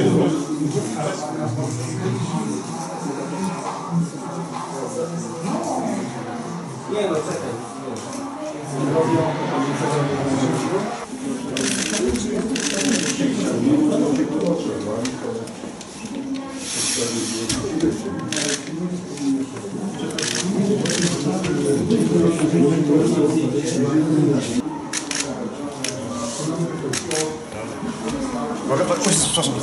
Mogę tak pójść, przepraszam.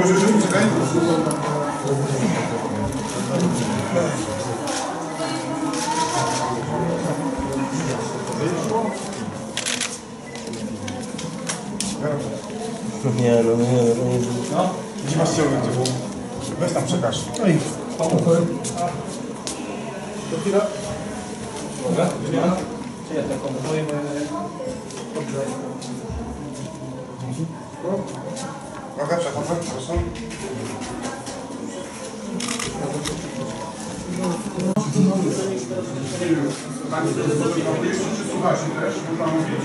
Już, już, już, czekaj. Nie, no nie, nie. No, gdzie masz ciągle gdzie? Weź tam przekaż. No i To chwila. Dobra, chwila. Ja taką pojmę. Mogę przechodzę, proszę. Pani czy słuchacie też? Można mówić?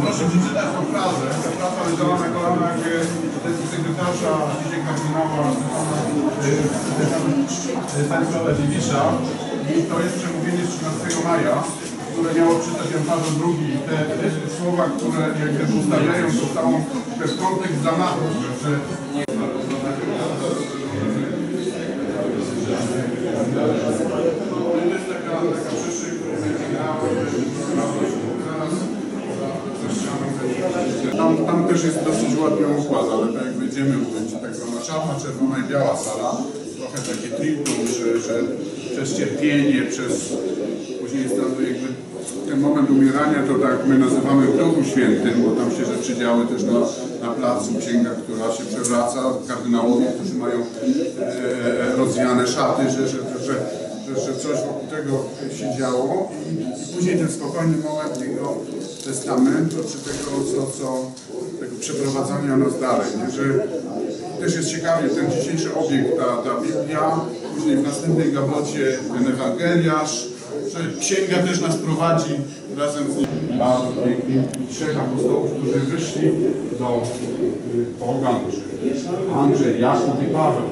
Proszę przeczytać tą frazę. Ta fraza leżała na kolanach e, sekretarza dzisiaj kardynała e, Stanisława Dziewicza. I to jest przemówienie z 13 maja, które miało czytać Jan Paweł II. Te, te słowa, które jakby ustawiają tą całą ten kontekst zamachu, że, To jest taka, będzie grała, będzie. Tam, tam też jest dosyć ładnie układ, ale tak jak będziemy mówić, tak zwana czarna, czerwona i biała sala, trochę takie triptum, że, że przez cierpienie, przez później jest tam jakby ten moment umierania, to tak my nazywamy w Duchu Świętym, bo tam się rzeczy działy też na, na placu, księga, która się przewraca, kardynałowie, którzy mają e, rozwiane szaty, że, że, że, że, coś wokół tego się działo i, i później ten spokojny moment jego testamentu, czy tego, co, co tego przeprowadzania nas dalej, nie? że też jest ciekawie ten dzisiejszy obiekt, ta, ta Biblia, później w następnej gabocie ten Ewangeliarz, księga też nas prowadzi razem z nim. Bardzo pięknie. Trzech apostołów, którzy wyszli do pogan, Andrzej, Jakub i Paweł,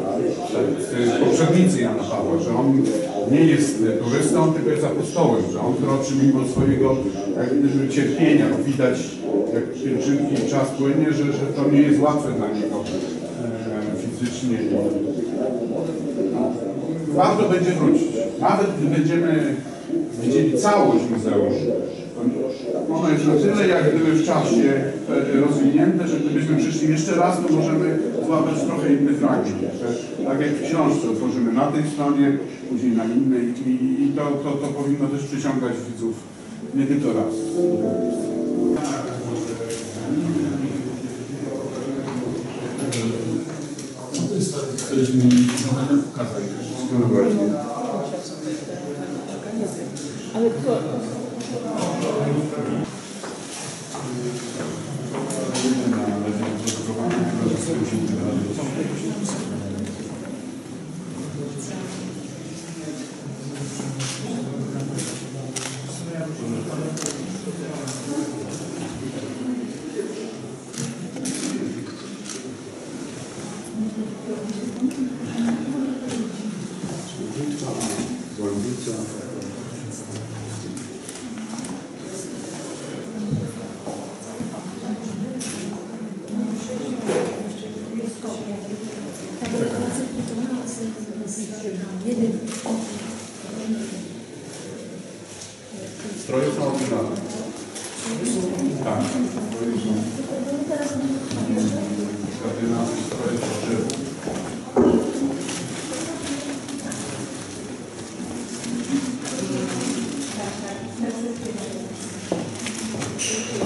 y, poprzednicy Jana Pawła, że on nie jest turystą, tylko jest apostołem, że on kroczy mimo swojego jak cierpienia. Widać, jak pielgrzymki czas płynie, że, że to nie jest łatwe dla niego e, fizycznie. Warto będzie wrócić. Nawet gdy będziemy widzieli całość muzeum, to ono jest na tyle jak gdyby w czasie e, rozwinięte, że gdybyśmy przyszli jeszcze raz, to możemy złapać trochę inny fragment. Tak jak w książce otworzymy na tej stronie, później na innej i, i to, to, to powinno też przyciągać widzów nie tylko raz. Mi pokazał. No właśnie. Ale to... Oryginalne. Tak. Stroje są.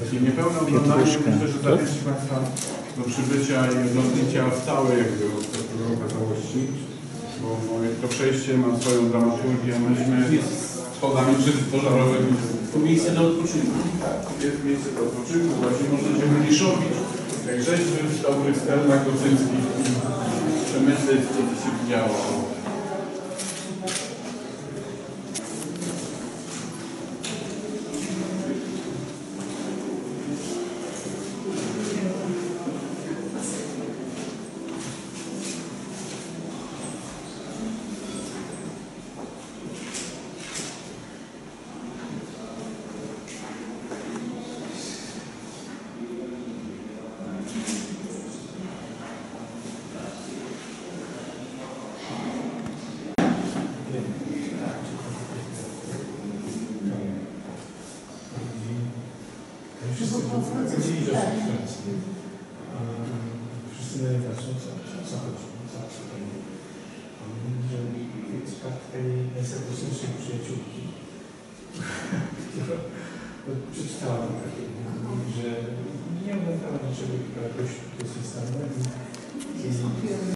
Takie niepełne oglądanie myślę, że zachęci Państwa do przybycia i oglądnięcia w całej okazałości, bo, to przejście ma swoją dramaturgię. Myśmy schodami przeciwpożarowymi To miejsce do odpoczynku. jest miejsce do odpoczynku, właśnie można się mniejszowić, jak rzeźby w dobrych sterlach gotyckich, przemysły, co tu się widziało. Wszyscy że są Francji. Wszyscy patrzą, co, co, co chodzi, co, co to. A on mówi, że tak tej najserdeczniejszej przyjaciółki, która przeczytała takie, mówi, że nie oglądała niczego, która jakoś to jest stanowi.